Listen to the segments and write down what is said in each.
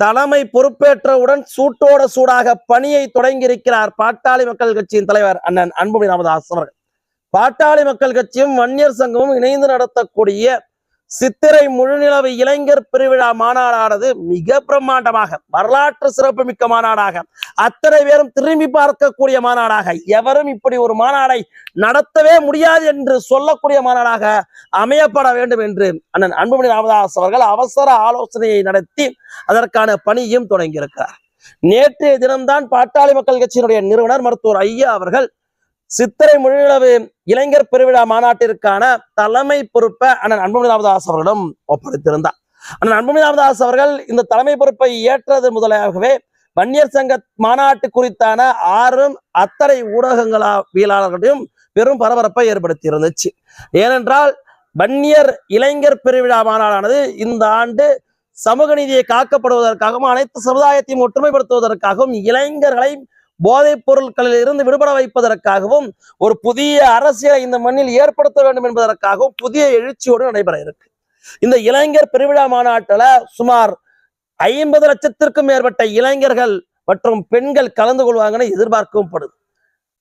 தலைமை பொறுப்பேற்றவுடன் சூட்டோட சூடாக பணியை தொடங்கியிருக்கிறார் பாட்டாளி மக்கள் கட்சியின் தலைவர் அண்ணன் அன்புமணி ராமதாஸ் அவர்கள். பாட்டாளி மக்கள் கட்சியும் வன்னியர் சங்கமும் இணைந்து நடத்தக்கூடிய சித்திரை முழுநிலவு இளைஞர் பெருவிழா மாநாடானது மிக பிரம்மாண்டமாக வரலாற்று சிறப்புமிக்க மாநாடாக அத்தனை பேரும் திரும்பி பார்க்கக்கூடிய மாநாடாக எவரும் இப்படி ஒரு மாநாடை நடத்தவே முடியாது என்று சொல்லக்கூடிய மாநாடாக அமையப்பட வேண்டும் என்று அண்ணன் அன்புமணி ராமதாஸ் அவர்கள் அவசர ஆலோசனையை நடத்தி அதற்கான பணியும் தொடங்கியிருக்கிறார். நேற்றைய தினம்தான் பாட்டாளி மக்கள் கட்சியினுடைய நிறுவனர் மருத்துவர் ஐயா அவர்கள் சித்திரை முழுநிலவு இளைஞர் பெருவிழா மாநாட்டிற்கான தலைமை பொறுப்பை அண்ணன் அன்புமணி ராமதாஸ் அவர்களிடம் ஒப்படைத்திருந்தார். அண்ணன் அன்புமணி ராமதாஸ் அவர்கள் இந்த தலைமை பொறுப்பை ஏற்றது முதலாகவே வன்னியர் சங்க மாநாட்டு குறித்தான ஆறும் அத்தனை ஊடகங்களாவியலாளர்களையும் பெரும் பரபரப்பை ஏற்படுத்தி இருந்துச்சு ஏனென்றால் வன்னியர் இளைஞர் பெருவிழா மாநாடானது இந்த ஆண்டு சமூக நீதியை காக்கப்படுவதற்காகவும் அனைத்து சமுதாயத்தையும் ஒற்றுமைப்படுத்துவதற்காகவும் இளைஞர்களை போதைப் பொருட்களில் இருந்து விடுபட வைப்பதற்காகவும் ஒரு புதிய அரசியலை இந்த மண்ணில் ஏற்படுத்த வேண்டும் என்பதற்காகவும் புதிய எழுச்சியோடு நடைபெற இருக்கு. இந்த இளைஞர் பெருவிழா மாநாட்டுல சுமார் ஐம்பது லட்சத்திற்கும் மேற்பட்ட இளைஞர்கள் மற்றும் பெண்கள் கலந்து கொள்வாங்கன்னு எதிர்பார்க்கப்படுது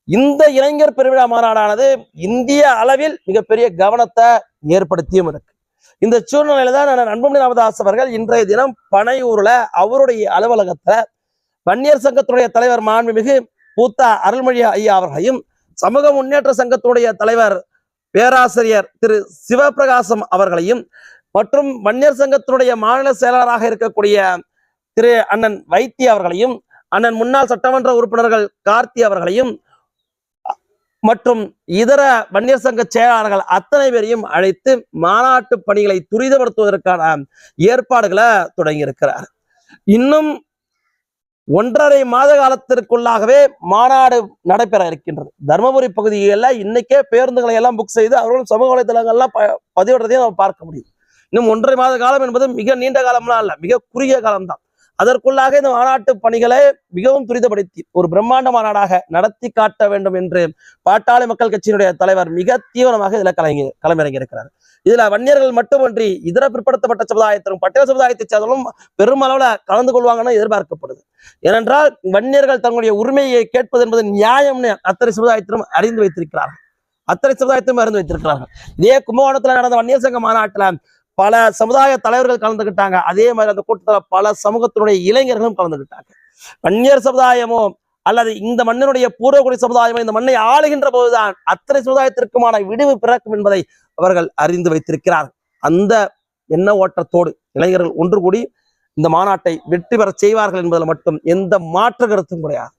இந்த இளைஞர் பெருவிழா மாநாடானது இந்திய அளவில் மிகப்பெரிய கவனத்தை ஏற்படுத்தியும் இருக்கு. இந்த சூழ்நிலையில தான் நான் அன்புமணி ராமதாஸ் அவர்கள் இன்றைய தினம் பனையூர்ல அவருடைய அலுவலகத்துல வன்னியர் சங்கத்துடைய தலைவர் மாண்புமிகு பூத்தா அருள்மொழி ஐயா அவர்களையும் சமூக முன்னேற்ற சங்கத்துடைய தலைவர் பேராசிரியர் திரு சிவபிரகாசம் அவர்களையும் மற்றும் வன்னியர் சங்கத்தினுடைய மாநில செயலாளராக இருக்கக்கூடிய திரு அண்ணன் வைத்தி அவர்களையும் அண்ணன் முன்னாள் சட்டமன்ற உறுப்பினர்கள் கார்த்தி அவர்களையும் மற்றும் இதர வன்னியர் சங்க செயலாளர்கள் அத்தனை பேரையும் அழைத்து மாநாட்டு பணிகளை துரிதப்படுத்துவதற்கான ஏற்பாடுகளை தொடங்கியிருக்கிறார். இன்னும் ஒன்றரை மாத காலத்திற்குள்ளாகவே மாநாடு நடைபெற இருக்கின்றது. தருமபுரி பகுதிகளில் இன்னைக்கே பேருந்துகளை எல்லாம் புக் செய்து அவர்களும் சமூக வலைதளங்கள்லாம் ப பதிவிடுறதையும் நம்ம பார்க்க முடியும். இன்னும் ஒன்றரை மாத காலம் என்பது மிக நீண்ட காலம்லாம் இல்லை மிக குறுகிய காலம்தான். அதற்குள்ளாக இந்த மாநாட்டு பணிகளை மிகவும் துரிதப்படுத்தி ஒரு பிரம்மாண்ட மாநாடாக நடத்தி காட்ட வேண்டும் என்று பாட்டாளி மக்கள் கட்சியினுடைய தலைவர் மிக தீவிரமாக இதுல கலங்கி களமிறங்கி இருக்கிறார் இதுல வன்னியர்கள் மட்டுமன்றி இதர பிற்படுத்தப்பட்ட சமுதாயத்திலும் பட்டியல் சமுதாயத்தை சேர்ந்தவர்களும் பெருமளவுல கலந்து கொள்வாங்கன்னு எதிர்பார்க்கப்படுது. ஏனென்றால் வன்னியர்கள் தங்களுடைய உரிமையை கேட்பது என்பது நியாயம்னு அத்தனை சமுதாயத்திலும் அறிந்து வைத்திருக்கிறார்கள். அத்தனை சமுதாயத்திலும் அறிந்து வைத்திருக்கிறார்கள். இதே கும்பகோணத்துல நடந்த வன்னியர் சங்க மாநாட்டுல பல சமுதாய தலைவர்கள் கலந்துக்கிட்டாங்க அதே மாதிரி அந்த கூட்டத்துல பல சமூகத்தினுடைய இளைஞர்களும் கலந்துக்கிட்டாங்க வன்னியர் சமுதாயமோ அல்லது இந்த மண்ணினுடைய பூர்வகுடி சமுதாயமோ இந்த மண்ணை ஆளுகின்ற போதுதான் அத்தனை சமுதாயத்திற்குமான விடிவு பிறக்கும் என்பதை அவர்கள் அறிந்து வைத்திருக்கிறார் அந்த எண்ண ஓட்டத்தோடு இளைஞர்கள் ஒன்று கூடி இந்த மாநாட்டை வெற்றி பெற செய்வார்கள் என்பதில் மட்டும் எந்த மாற்று கருத்தும் கிடையாது.